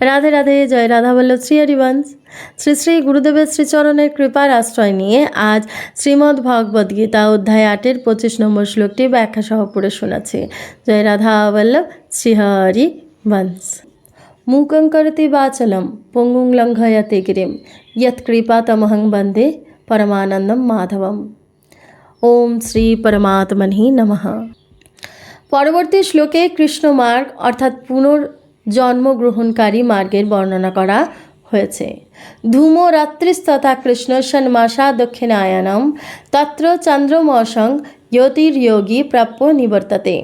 রাধে রাধে, জয় রাধা বল্লভ, শ্রী হরিবংশ। শ্রী শ্রী গুরুদেবের শ্রীচরণের কৃপার আশ্রয় নিয়ে আজ শ্রীমদ্ ভগবদ গীতা অধ্যায় আটের পঁচিশ নম্বর শ্লোকটি ব্যাখ্যা সহ পড়ে শোনাচ্ছি। জয় রাধা বল্লভ, শ্রী হরিবংশ। মুকং করতে বাচলম পঙ্গুং লঙ্ঘয়তে গিরিম ইয়ৎকৃপা তমহং বন্দে পরমানন্দম মাধবম। ওম শ্রী পরমাত্মনি নমঃ। পরবর্তী শ্লোকে কৃষ্ণমার্গ অর্থাৎ পুনর পুনর্জন্মগ্রহণকারী মার্গের বর্ণনা করা হয়েছে। ধূম রাত্রিস্তথা কৃষ্ণ ষণ্মাসা দক্ষিণায়নম তত্র চন্দ্রমসং জ্যোতির্যোগী প্রাপ্য নিবর্ততে।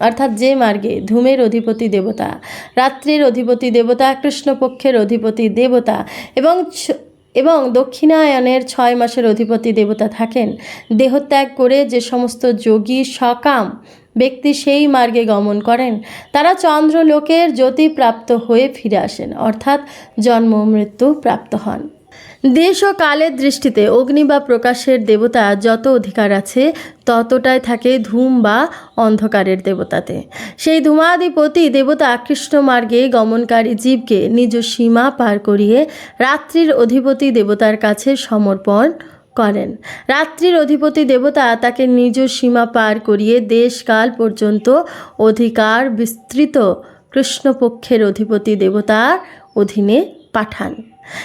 অর্থাৎ যে মার্গে ধূমের অধিপতি দেবতা, রাত্রির অধিপতি দেবতা, কৃষ্ণপক্ষের অধিপতি দেবতা এবং এবং দক্ষিণায়নের ছয় মাসের অধিপতি দেবতা থাকেন। দেহত্যাগ করে যে সমস্ত যোগী সকাম ব্যক্তি সেই মার্গে গমন করেন। তারা চন্দ্রলোকের জ্যোতি প্রাপ্ত হয়ে ফিরে আসেন, অর্থাৎ জন্ম মৃত্যু প্রাপ্ত হন। দেশ ও কালের দৃষ্টিতে অগ্নি বা প্রকাশের দেবতা যত অধিকার আছে, ততটাই থাকে ধূম বা অন্ধকারের দেবতাতে। সেই ধূমাধিপতি দেবতা কৃষ্ণ মার্গে গমনকারী জীবকে নিজ সীমা পার করিয়ে রাত্রির অধিপতি দেবতার কাছে সমর্পণ করেন। রাত্রির অধিপতি দেবতা তাকে নিজ সীমা পার করিয়ে দেশকাল পর্যন্ত অধিকার বিস্তৃত কৃষ্ণপক্ষের অধিপতি দেবতার অধীনে পাঠান।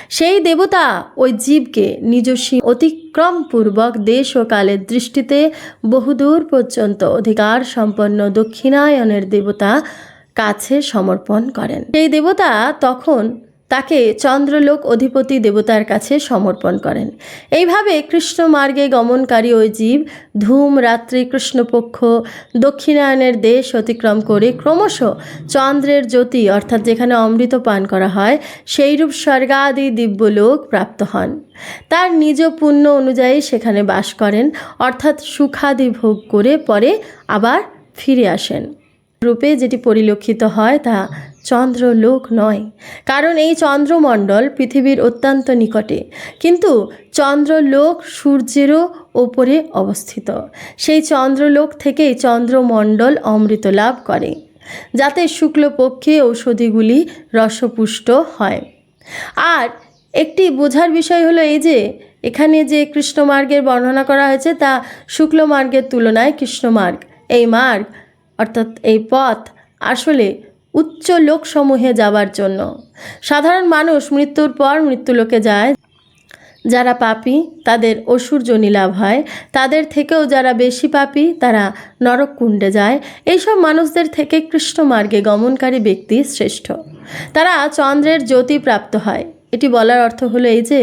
সেই দেবতা ওই জীবকে নিজস্ব অতিক্রম পূর্বক দেশ ও কালের দৃষ্টিতে বহুদূর পর্যন্ত অধিকার সম্পন্ন দক্ষিণায়নের দেবতা কাছে সমর্পণ করেন। সেই দেবতা তখন তাকে চন্দ্রলোক অধিপতি দেবতার কাছে সমর্পণ করেন। এইভাবে কৃষ্ণ মার্গে গমনকারী ওই জীব ধূম রাত্রি কৃষ্ণপক্ষ দক্ষিণায়নের দেশ অতিক্রম করে ক্রমশ চন্দ্রের জ্যোতি অর্থাৎ যেখানে অমৃত পান করা হয়, সেইরূপ স্বর্গাদি দিব্যলোক প্রাপ্ত হন। তার নিজ পুণ্য অনুযায়ী সেখানে বাস করেন, অর্থাৎ সুখাদি ভোগ করে পরে আবার ফিরে আসেন। রূপে যেটি পরিলক্ষিত হয় তা চন্দ্রলোক নয়। কারণ এই চন্দ্রমণ্ডল পৃথিবীর অত্যন্ত নিকটে। কিন্তু চন্দ্রলোক সূর্যেরও ওপরে অবস্থিত। সেই চন্দ্রলোক থেকেই চন্দ্রমণ্ডল অমৃত লাভ করে, যাতে শুক্লপক্ষে ঔষধিগুলি রসপুষ্ট হয়। আর একটি বোঝার বিষয় হলো এই যে, এখানে যে কৃষ্ণমার্গের বর্ণনা করা হয়েছে, তা শুক্লমার্গের তুলনায় কৃষ্ণমার্গ, এই মার্গ, অর্থাৎ এই পথ, আসলে উচ্চ লোকসমূহে যাবার জন্য। সাধারণ মানুষ মৃত্যুর পর মৃত্যুলোকে যায়। যারা পাপী, তাদের অসুর জনি লাভ হয়। তাদের থেকেও যারা বেশি পাপী, তারা নরককুণ্ডে যায়। এইসব মানুষদের থেকে কৃষ্ণ মার্গে গমনকারী ব্যক্তি শ্রেষ্ঠ। তারা চন্দ্রের জ্যোতি প্রাপ্ত হয়। এটি বলার অর্থ হলো এই যে,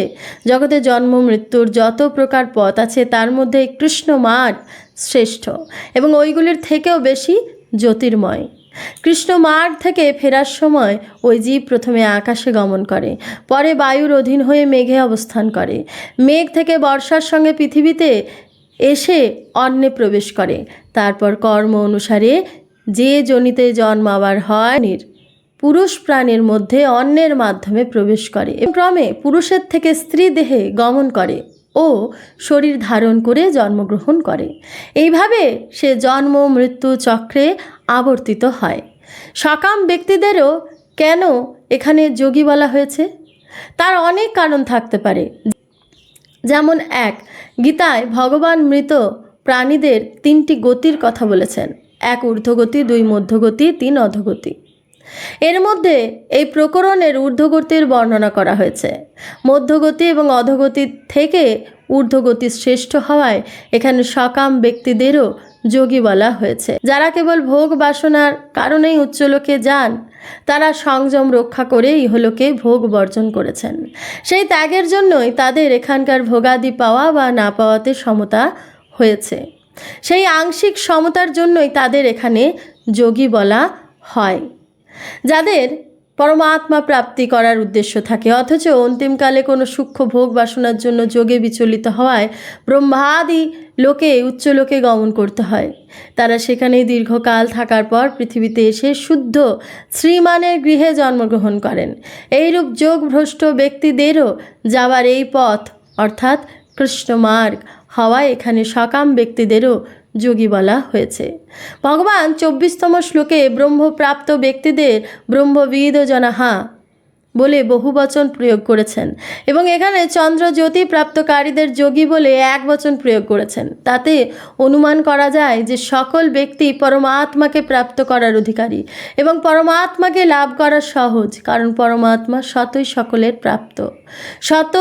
জগতে জন্ম, মৃত্যুর যত প্রকার পথ আছে, তার মধ্যে কৃষ্ণ মার্গ শ্রেষ্ঠ এবং ওইগুলির থেকেও বেশি জ্যোতির্ময়। কৃষ্ণ মার্গ থেকে ফেরার সময় ওই জীব প্রথমে আকাশে গমন করে, পরে বায়ুর অধীন হয়ে মেঘে অবস্থান করে। মেঘ থেকে বর্ষার সঙ্গে পৃথিবীতে এসে অন্নে প্রবেশ করে। তারপর কর্ম অনুসারে যে জনিতে জন্মাবার হয় পুরুষ প্রাণীর মধ্যে অন্যের মাধ্যমে প্রবেশ করে। ক্রমে পুরুষের থেকে স্ত্রী দেহে গমন করে ও শরীর ধারণ করে জন্মগ্রহণ করে। এইভাবে সে জন্ম, মৃত্যু চক্রে আবর্তিত হয়। সকাম ব্যক্তিদেরও কেন এখানে যোগী বলা হয়েছে? তার অনেক কারণ থাকতে পারে। যেমন এক, গীতায় ভগবান মৃত প্রাণীদের তিনটি গতির কথা বলেছেন। এক ঊর্ধ্বগতি, দুই মধ্যগতি, তিন অধগতি। এর মধ্যে এই প্রকরণের ঊর্ধ্বগতির বর্ণনা করা হয়েছে। মধ্যগতি এবং অধগতি থেকে ঊর্ধ্বগতি শ্রেষ্ঠ হওয়ায় এখানে সকাম ব্যক্তিদেরও যোগী বলা হয়েছে। যারা কেবল ভোগ বাসনার কারণেই উচ্চলোকে যান, তারা সংযম রক্ষা করে ইহলোকে ভোগ বর্জন করেছেন। সেই ত্যাগের জন্যই তাদের এখানকার ভোগাদি পাওয়া বা না পাওয়াতে সমতা হয়েছে। সেই আংশিক সমতার জন্যই তাদের এখানে যোগী বলা হয়। যাদের পরমাত্মা প্রাপ্তি করার উদ্দেশ্য থাকে। অথচ অন্তিমকালে কোনো সূক্ষ্ম ভোগ বাসনার জন্য যোগে বিচলিত হওয়ায় ব্রহ্মাদি লোকে উচ্চ লোকে গমন করতে হয়। তারা সেখানেই দীর্ঘকাল থাকার পর পৃথিবীতে এসে শুদ্ধ শ্রীমানের গৃহে জন্মগ্রহণ করেন। এইরূপ যোগভ্রষ্ট ব্যক্তিদেরও যাওয়ার এই পথ, অর্থাৎ কৃষ্ণমার্গ, হওয়ায় এখানে সকাম ব্যক্তিদেরও যোগী বলা হয়েছে। ভগবান চব্বিশতম শ্লোকে ব্রহ্মপ্রাপ্ত ব্যক্তিদের ব্রহ্মবিদ জনাহা বলে বহু বচন প্রয়োগ করেছেন এবং এখানে চন্দ্র জ্যোতি প্রাপ্তকারীদের যোগী বলে এক বচন প্রয়োগ করেছেন। তাতে অনুমান করা যায় যে সকল ব্যক্তি পরমাত্মাকে প্রাপ্ত করার অধিকারী এবং পরমাত্মাকে লাভ করা সহজ, কারণ পরমাত্মা শতই সকলের প্রাপ্ত। শত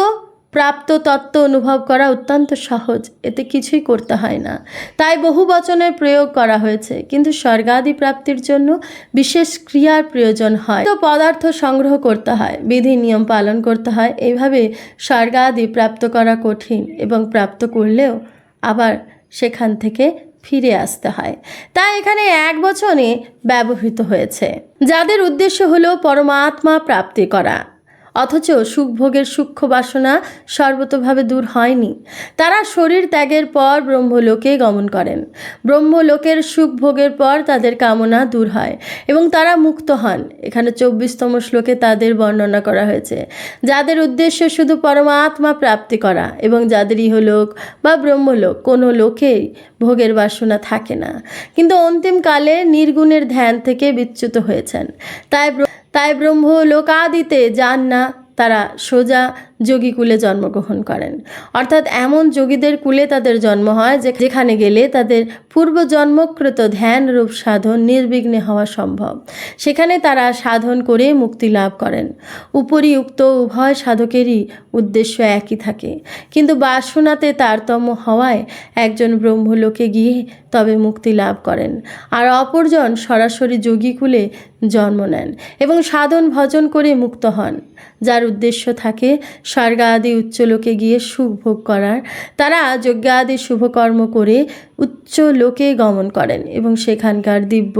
প্রাপ্ত তত্ত্ব অনুভব করা অত্যন্ত সহজ, এতে কিছুই করতে হয় না। তাই বহু বচনের প্রয়োগ করা হয়েছে, কিন্তু স্বর্গাদি প্রাপ্তির জন্য বিশেষ ক্রিয়ার প্রয়োজন হয়। তো পদার্থ সংগ্রহ করতে হয়, বিধি নিয়ম পালন করতে হয়, এইভাবে স্বর্গাদি প্রাপ্ত করা কঠিন এবং প্রাপ্ত করলেও আবার সেখান থেকে ফিরে আসতে হয়। তাই এখানে এক বচনে ব্যবহৃত হয়েছে। যাদের উদ্দেশ্য হলো পরমাত্মা প্রাপ্তি করা। অথচ সুখভোগের সূক্ষ্ম বাসনা সর্বতভাবে দূর হয়নি। তারা শরীর ত্যাগের পর ব্রহ্মলোকে গমন করেন। ব্রহ্মলোকের সুখ ভোগের পর তাদের কামনা দূর হয় এবং তারা মুক্ত হন। এখানে চব্বিশতম শ্লোকে তাদের বর্ণনা করা হয়েছে, যাদের উদ্দেশ্য শুধু পরমাত্মা প্রাপ্তি করা এবং যাদের ইহলোক বা ব্রহ্মলোক কোনো লোকেই ভোগের বাসনা থাকে না। কিন্তু অন্তিমকালে নির্গুণের ধ্যান থেকে বিচ্যুত হয়েছেন। তাই তাই ব্রহ্ম লোকাদিতে যান না তারা সোজা যোগী কুলে জন্মগ্রহণ করেন। অর্থাৎ এমন যোগীদের কুলে তাদের জন্ম হয় যে যেখানে গেলে তাদের পূর্ব জন্মকৃত ধ্যান, রূপ সাধন নির্বিঘ্নে হওয়া সম্ভব। সেখানে তারা সাধন করে মুক্তি লাভ করেন। উপরিউক্ত উভয় সাধকেরই উদ্দেশ্য একই থাকে। কিন্তু বাসনাতে তারতম্য হওয়ায় একজন ব্রহ্মলোকে গিয়ে তবে মুক্তি লাভ করেন। আর অপরজন সরাসরি যোগীকুলে জন্ম নেন এবং সাধন ভজন করে মুক্ত হন। যার উদ্দেশ্য থাকে স্বর্গাদি উচ্চলোকে গিয়ে সুখ ভোগ করার। তারা যজ্ঞাদি শুভকর্ম করে উচ্চ লোকে গমন করেন এবং সেখানকার দিব্য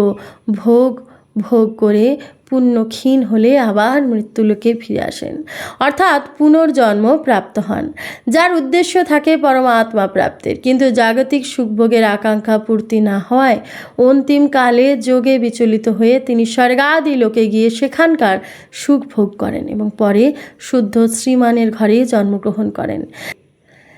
ভোগ ভোগ করে পুণ্য ক্ষীণ হলে আবার মৃত্যুলোকে ফিরে আসেন। অর্থাৎ পুনর্জন্ম প্রাপ্ত হন। যার উদ্দেশ্য থাকে পরমাত্মা প্রাপ্তির। কিন্তু জাগতিক সুখভোগের আকাঙ্ক্ষা পূর্তি না হওয়ায় অন্তিমকালে যোগে বিচলিত হয়ে তিনি স্বর্গাদি লোকে গিয়ে সেখানকার সুখ ভোগ করেন এবং পরে শুদ্ধ শ্রীমানের ঘরে জন্মগ্রহণ করেন।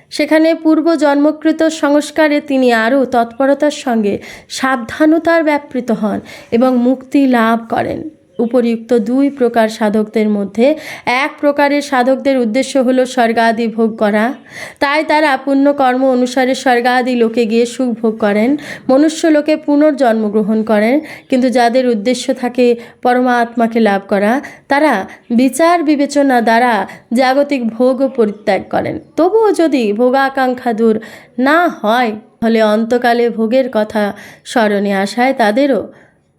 সেখানে পূর্ব জন্মকৃত সংস্কারে তিনি আরও তৎপরতার সঙ্গে সাবধানতার ব্যাপৃত হন এবং মুক্তি লাভ করেন। উপরিউক্ত দুই প্রকার সাধকদের মধ্যে এক প্রকারের সাধকদের উদ্দেশ্য হলো স্বর্গাদি ভোগ করা। তাই তারা পুণ্যকর্ম অনুসারে স্বর্গাদি লোকে গিয়ে সুখ ভোগ করেন, মনুষ্য লোকে পুনর্জন্মগ্রহণ করেন। কিন্তু যাদের উদ্দেশ্য থাকে পরমাত্মাকে লাভ করা, তারা বিচার বিবেচনা দ্বারা জাগতিক ভোগ পরিত্যাগ করেন। তবুও যদি ভোগাকাঙ্ক্ষা দূর না হয় ফলে অন্তকালে ভোগের কথা স্মরণে আসায় তাদেরও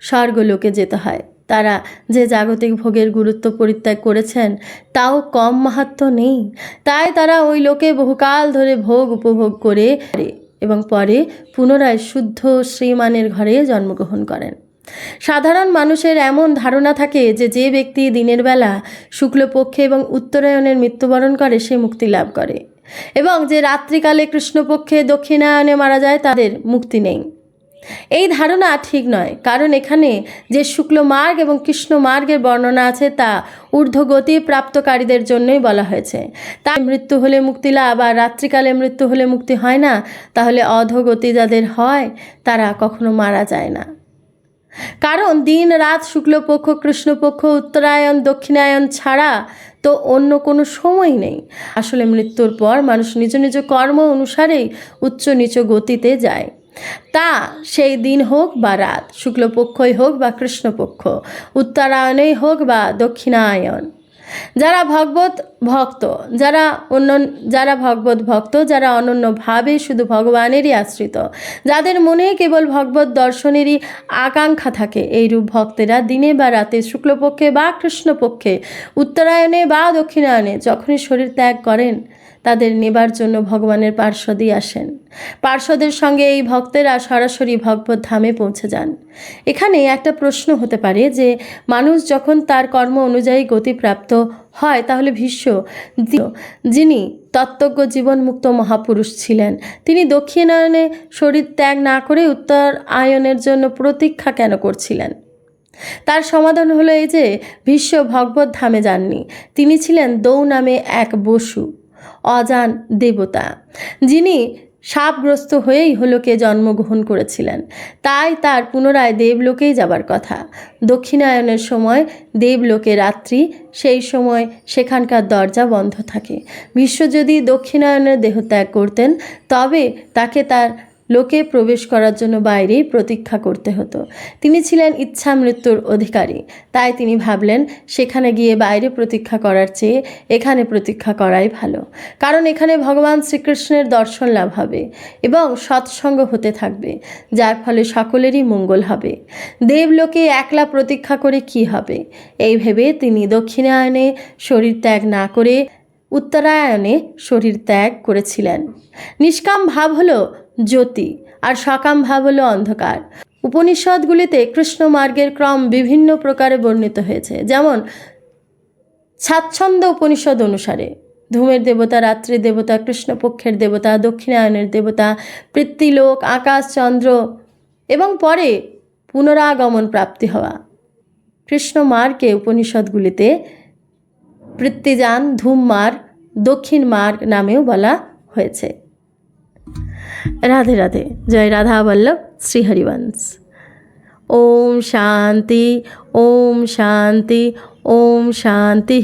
স্বর্গলোকে যেতে হয়। তারা যে জাগতিক ভোগের গুরুত্ব পরিত্যাগ করেছেন, তাও কম মাহাত্ম নেই। তাই তারা ওই লোকে বহুকাল ধরে ভোগ উপভোগ করে এবং পরে পুনরায় শুদ্ধ শ্রীমানের ঘরে জন্মগ্রহণ করেন। সাধারণ মানুষের এমন ধারণা থাকে যে যে ব্যক্তি দিনের বেলা শুক্লপক্ষে এবং উত্তরায়ণের মৃত্যুবরণ করে, সে মুক্তি লাভ করে। এবং যে রাত্রিকালে কৃষ্ণপক্ষে দক্ষিণায়নে মারা যায়, তাদের মুক্তি নেই। এই ধারণা ঠিক নয়, কারণ এখানে যে শুক্ল মার্গ এবং কৃষ্ণ মার্গের বর্ণনা আছে তা ঊর্ধ্বগতি প্রাপ্তকারীদের জন্যই বলা হয়েছে। তাই মৃত্যু হলে মুক্তি লাভ আর রাত্রিকালে মৃত্যু হলে মুক্তি হয় না, তাহলে অধোগতি যাদের হয়, তারা কখনো মারা যায় না। কারণ দিন রাত শুক্লপক্ষ, কৃষ্ণপক্ষ, উত্তরায়ণ দক্ষিণায়ন ছাড়া তো অন্য কোনো সময় নেই। আসলে মৃত্যুর পর মানুষ নিজ নিজ কর্ম অনুসারেই উচ্চ নিচ গতিতে যায়। তা সেই দিন হোক বা রাত, শুক্লপক্ষই হোক বা কৃষ্ণপক্ষ, উত্তরায়ণেই হোক বা দক্ষিণায়ন যারা ভগবত ভক্ত, যারা অন্য, যারা ভগবত ভক্ত, যারা অনন্যভাবে শুধু ভগবানেরই আশ্রিত, যাদের মনে কেবল ভগবত দর্শনেরই আকাঙ্ক্ষা থাকে, এইরূপ ভক্তেরা দিনে বা রাতে শুক্লপক্ষে বা কৃষ্ণপক্ষে, উত্তরায়ণে বা দক্ষিণায়নে যখনই শরীর ত্যাগ করেন তাদের নেবার জন্য ভগবানের পার্শ্বদেই আসেন। পার্শ্বদের সঙ্গে এই ভক্তেরা সরাসরি ভগবত ধামে পৌঁছে যান। এখানে একটা প্রশ্ন হতে পারে যে, মানুষ যখন তার কর্ম অনুযায়ী গতিপ্রাপ্ত হয়, তাহলে ভীষ্ম, যিনি তত্ত্বজ্ঞ জীবনমুক্ত মহাপুরুষ ছিলেন, তিনি দক্ষিণায়নে শরীর ত্যাগ না করে উত্তর আয়নের জন্য প্রতীক্ষা কেন করছিলেন? তার সমাধান হলো এই যে, ভীষ্ম ভগবত ধামে যাননি। তিনি ছিলেন দৌ নামে এক বসু। অজান দেবতা, যিনি সাপগ্রস্ত হয়েই হলোকে জন্মগ্রহণ করেছিলেন। তাই তার পুনরায় দেবলোকেই যাবার কথা। দক্ষিণায়নের সময় দেবলোকে রাত্রি, সেই সময় সেখানকার দরজা বন্ধ থাকে। বিশ্ব যদি দক্ষিণায়নের দেহত্যাগ করতেন, তবে তাকে তার লোকে প্রবেশ করার জন্য বাইরেই প্রতীক্ষা করতে হতো। তিনি ছিলেন ইচ্ছা মৃত্যুর অধিকারী। তাই তিনি ভাবলেন, সেখানে গিয়ে বাইরে প্রতীক্ষা করার চেয়ে এখানে প্রতীক্ষা করাই ভালো। কারণ এখানে ভগবান শ্রীকৃষ্ণের দর্শন লাভ হবে এবং সৎসঙ্গ হতে থাকবে, যার ফলে সকলেরই মঙ্গল হবে। দেবলোকে একলা প্রতীক্ষা করে কি হবে? এই ভেবে তিনি দক্ষিণায়নে শরীর ত্যাগ না করে উত্তরায়ণে শরীর ত্যাগ করেছিলেন। নিষ্কাম ভাব হলো জ্যোতি আর সকাম ভাব হলো অন্ধকার। উপনিষদগুলিতে কৃষ্ণ মার্গের ক্রম বিভিন্ন প্রকারে বর্ণিত হয়েছে, যেমন স্বাচ্ছন্দ্য উপনিষদ অনুসারে ধূমের দেবতা, রাত্রির দেবতা, কৃষ্ণপক্ষের দেবতা দক্ষিণায়নের দেবতা, পৃথ্বীলোক, আকাশ, চন্দ্র এবং পরে পুনরাগমন প্রাপ্তি হওয়া। কৃষ্ণ মার্গকে উপনিষদগুলিতে পৃথ্বীযান ধুমমার দক্ষিণ মার্গ নামেও বলা হয়েছে। রাধে রাধে। জয় রাধা বল্লভ শ্রীহরিবংশ ওম শান্তি ওম শান্তি ওম শান্তি।